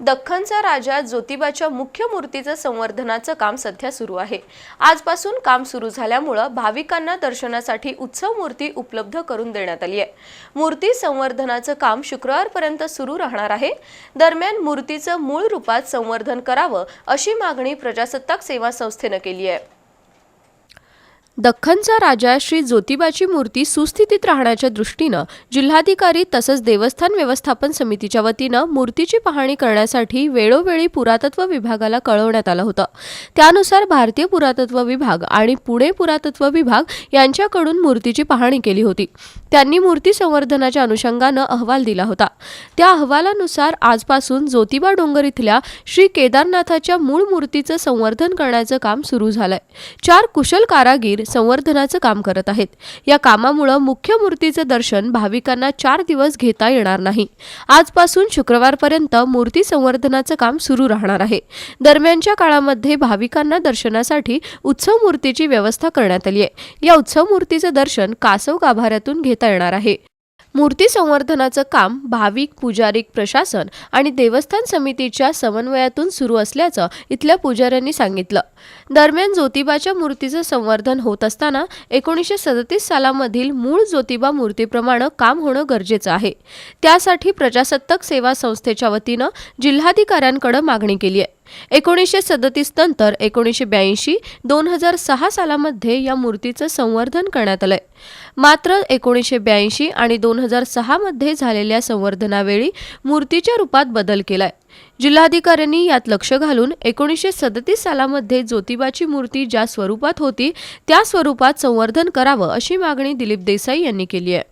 दख्खनचा राजा ज्योतिबाच्या मुख्य मूर्तीचं संवर्धनाचं काम सध्या सुरू आहे. आजपासून काम सुरू झाल्यामुळं भाविकांना दर्शनासाठी उत्सव मूर्ती उपलब्ध करून देण्यात आली आहे. मूर्ती संवर्धनाचं काम शुक्रवारपर्यंत सुरू राहणार आहे. दरम्यान मूर्तीचं मूळ रूपात संवर्धन करावं अशी मागणी प्रजासत्ताक सेवा संस्थेनं केली आहे. दख्खनचा राजा श्री ज्योतिबाची मूर्ती सुस्थितीत राहण्याच्या दृष्टीनं जिल्हाधिकारी तसंच देवस्थान व्यवस्थापन समितीच्या वतीनं मूर्तीची पाहणी करण्यासाठी वेळोवेळी पुरातत्व विभागाला कळवण्यात आलं होतं. त्यानुसार भारतीय पुरातत्व विभाग आणि पुणे पुरातत्व विभाग यांच्याकडून मूर्तीची पाहणी केली होती. त्यांनी मूर्ती संवर्धनाच्या अनुषंगानं अहवाल दिला होता. त्या अहवालानुसार आजपासून ज्योतिबा डोंगर इथल्या श्री केदारनाथाच्या मूळ मूर्तीचं संवर्धन करण्याचं काम सुरू झालंय. चार कुशल कारागीर संवर्धनाचं काम करत आहेत. या कामामुळं मुख्य मूर्तीचं दर्शन भाविकांना चार दिवस घेता येणार नाही. आजपासून शुक्रवारपर्यंत मूर्ती संवर्धनाचं काम सुरू राहणार आहे. दरम्यानच्या काळामध्ये भाविकांना दर्शनासाठी उत्सव मूर्तीची व्यवस्था करण्यात आली आहे. या उत्सव मूर्तीचं दर्शन कासव गाभाऱ्यातून घेता येणार आहे. मूर्ती संवर्धनाचं काम भाविक पुजारिक प्रशासन आणि देवस्थान समितीच्या समन्वयातून सुरू असल्याचं इथल्या पुजाऱ्यांनी सांगितलं. दरम्यान ज्योतिबाच्या मूर्तीचं संवर्धन होत असताना एकोणीसशे सदतीस सालामधील मूळ ज्योतिबा मूर्तीप्रमाणे काम होणं गरजेचं आहे. त्यासाठी प्रजासत्ताक सेवा संस्थेच्या वतीनं जिल्हाधिकाऱ्यांकडे मागणी केली आहे. एकोणीसशे सदतीस नंतर एकोणीसशे ब्याऐंशी दोन हजार सहा सालामध्ये या मूर्तीचं संवर्धन करण्यात आलंय. मात्र एकोणीसशे ब्याऐंशी आणि दोन हजार सहामध्ये झालेल्या संवर्धनावेळी मूर्तीच्या रूपात बदल केलाय. जिल्हाधिकाऱ्यांनी यात लक्ष घालून एकोणीसशे सदतीस सालामध्ये ज्योतिबाची मूर्ती ज्या स्वरूपात होती त्या स्वरूपात संवर्धन करावं अशी मागणी दिलीप देसाई यांनी केली आहे.